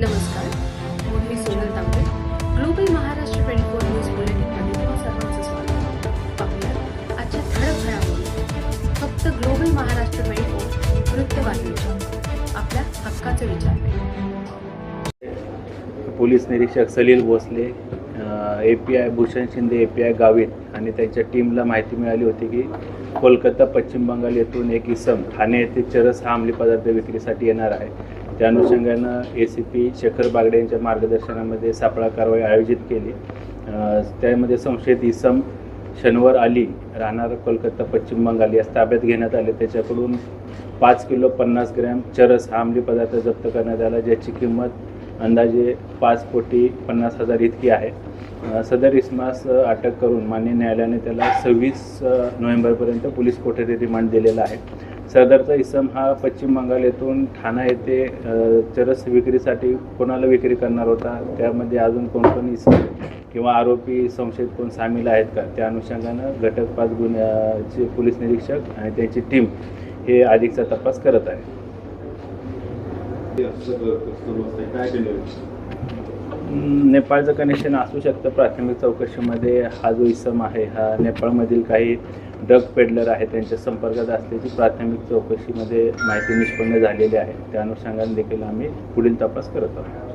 नमस्कार. मी Sonal Tambe. Global Maharashtra twenty four news बुलेटिनमध्ये तुम्हा सर्वांचं स्वागत पाहूया आजच्या ठळक घडामोडी. फक्त ग्लोबल महाराष्ट्र ट्वेंटी फोर वृत्तवाहिनीच्या आपल्या हक्काचे विचार पोलीस निरीक्षक Salil Bhosale A P I Bhushan Shinde A P I Gavit आणि त्यांच्या टीमला माहिती मिळाली होती की कोलकाता पश्चिम बंगाल येथून एक इसम ठाणे येथे चरस हा अंमली पदार्थ विक्रीसाठी येणार आहे. त्या अनुषंगानं A C P Shekhar Bagde यांच्या मार्गदर्शनामध्ये सापळा कारवाई आयोजित केली. त्यामध्ये संशयित इसम शनिवार आली राहणार कोलकाता पश्चिम बंगाल यास ताब्यात घेण्यात आले. त्याच्याकडून पाच किलो पन्नास ग्रॅम चरस हा अंमली पदार्थ जप्त करण्यात आला ज्याची किंमत अंदाजे पाच कोटी पन्नास हजार इतकी आहे. सदर इसमास अटक करून मान्य न्यायालयाने त्याला सव्वीस नोव्हेंबरपर्यंत पोलीस कोठडी रिमांड दिलेला आहे. सरदारचा इसम हा पश्चिम बंगाल येथून ठाणा येथे चरस विक्रीसाठी कोणाला विक्री करणार होता? त्यामध्ये अजून कोण कोण इसम किंवा आरोपी संशयित कोण सामील आहेत का? त्या अनुषंगानं घटक पाच गुन्ह्याचे पोलीस निरीक्षक आणि त्यांची टीम हे अधिकचा तपास करत आहे. नेपाळचं कनेक्शन असू शकतं. प्राथमिक चौकशीमध्ये हा जो इसम आहे हा नेपाळमधील काही ड्रग पेडलर आहे त्यांच्या संपर्कात असल्याची प्राथमिक चौकशीमध्ये माहिती निष्पन्न झालेली आहे. त्या अनुषंगाने देखील आम्ही पुढील तपास करत आहोत.